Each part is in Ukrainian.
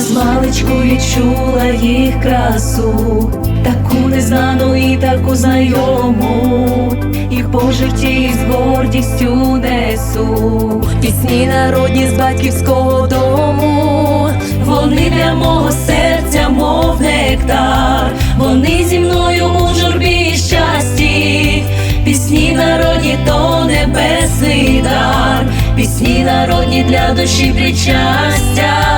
Змалечку відчула їх красу, таку незнану і таку знайому, їх по житті з гордістю несу. Пісні народні з батьківського дому, вони для мого серця, мов нектар, вони зі мною у журбі щасті, пісні народні то небесний дар, пісні народні для душі причастя.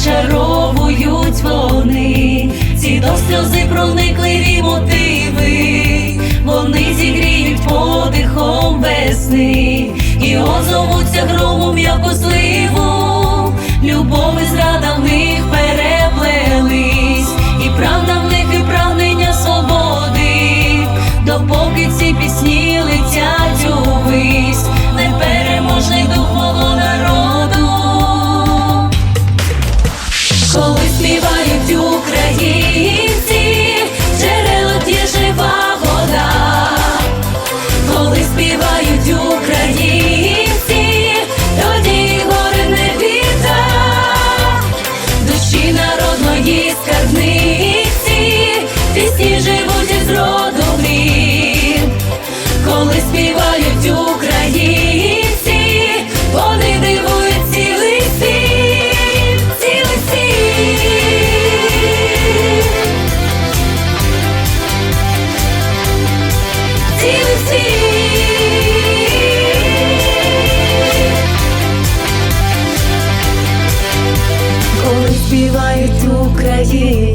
зачаровують вони, ці до сльози проникливі мотиви, вони зігріють подихом весни, і озовуться громом як осливу, любов і зрада в них переплелись, і правда в них, і прагнення свободи, допоки ці пісні летять увись. Співають українці, вони дивують цілий світ, цілий світ. Цілий світ. Коли співають українці